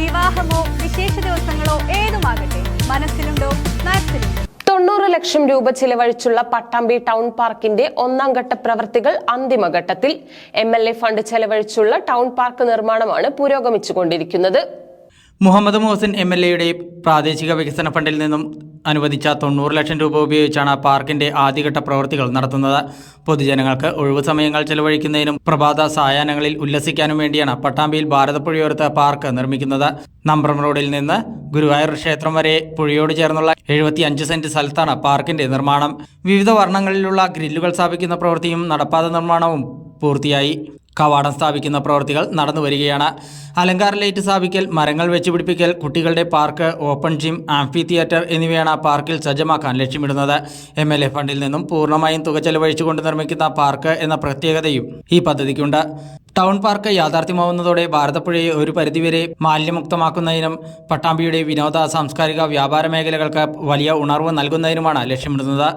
വിവാഹമോ വിശേഷ ദിവസങ്ങളോ ഏതുമാകട്ടെ മനസ്സിലുണ്ടോ മാക്സിലുണ്ടോ തൊണ്ണൂറ് ലക്ഷം രൂപ ചിലവഴിച്ചുള്ള പട്ടാമ്പി ടൗൺ പാർക്കിന്റെ ഒന്നാം ഘട്ട പ്രവൃത്തികൾ അന്തിമഘട്ടത്തിൽ എം എൽ എ ഫണ്ട് ചെലവഴിച്ചുള്ള ടൗൺ പാർക്ക് നിർമ്മാണമാണ് പുരോഗമിച്ചുകൊണ്ടിരിക്കുന്നത്. മുഹമ്മദ് മുഹസിൻ എം എൽ എയുടെ പ്രാദേശിക വികസന ഫണ്ടിൽ നിന്നും അനുവദിച്ച തൊണ്ണൂറ് ലക്ഷം രൂപ ഉപയോഗിച്ചാണ് പാർക്കിന്റെ ആദ്യഘട്ട പ്രവൃത്തികൾ നടത്തുന്നത്. പൊതുജനങ്ങൾക്ക് ഒഴിവു സമയങ്ങൾ ചെലവഴിക്കുന്നതിനും പ്രഭാത സായാഹ്നങ്ങളിൽ ഉല്ലസിക്കാനും വേണ്ടിയാണ് പട്ടാമ്പിയിൽ ഭാരതപ്പുഴയോരത്ത് പാർക്ക് നിർമ്മിക്കുന്നത്. നമ്പ്രം റോഡിൽ നിന്ന് ഗുരുവായൂർ ക്ഷേത്രം വരെ പുഴയോട് ചേർന്നുള്ള എഴുപത്തി അഞ്ച് സെന്റ് സ്ഥലത്താണ് പാർക്കിന്റെ നിർമ്മാണം. വിവിധ വർണങ്ങളിലുള്ള ഗ്രില്ലുകൾ സ്ഥാപിക്കുന്ന പ്രവൃത്തിയും നടപ്പാത നിർമ്മാണവും പൂർത്തിയായി. കവാടം സ്ഥാപിക്കുന്ന പ്രവൃത്തികൾ നടന്നു വരികയാണ്. അലങ്കാര ലൈറ്റ് സ്ഥാപിക്കൽ മരങ്ങൾ വെച്ചുപിടിപ്പിക്കൽ കുട്ടികളുടെ park open gym amphitheatre എന്നിവയാണ് പാർക്കിൽ സജ്ജമാക്കാൻ ലക്ഷ്യമിടുന്നത്. എം എൽ എ ഫണ്ടിൽ നിന്നും പൂർണമായും തുക ചെലവഴിച്ചുകൊണ്ട് നിർമ്മിക്കുന്ന പാർക്ക് എന്ന പ്രത്യേകതയും ഈ പദ്ധതിക്കുണ്ട്. ടൗൺ പാർക്ക് യാഥാർത്ഥ്യമാവുന്നതോടെ ഭാരതപ്പുഴയെ ഒരു പരിധിവരെ മാലിന്യമുക്തമാക്കുന്നതിനും പട്ടാമ്പിയുടെ വിനോദ സാംസ്കാരിക വ്യാപാര മേഖലകൾക്ക് വലിയ ഉണർവ് നൽകുന്നതിനുമാണ് ലക്ഷ്യമിടുന്നത്.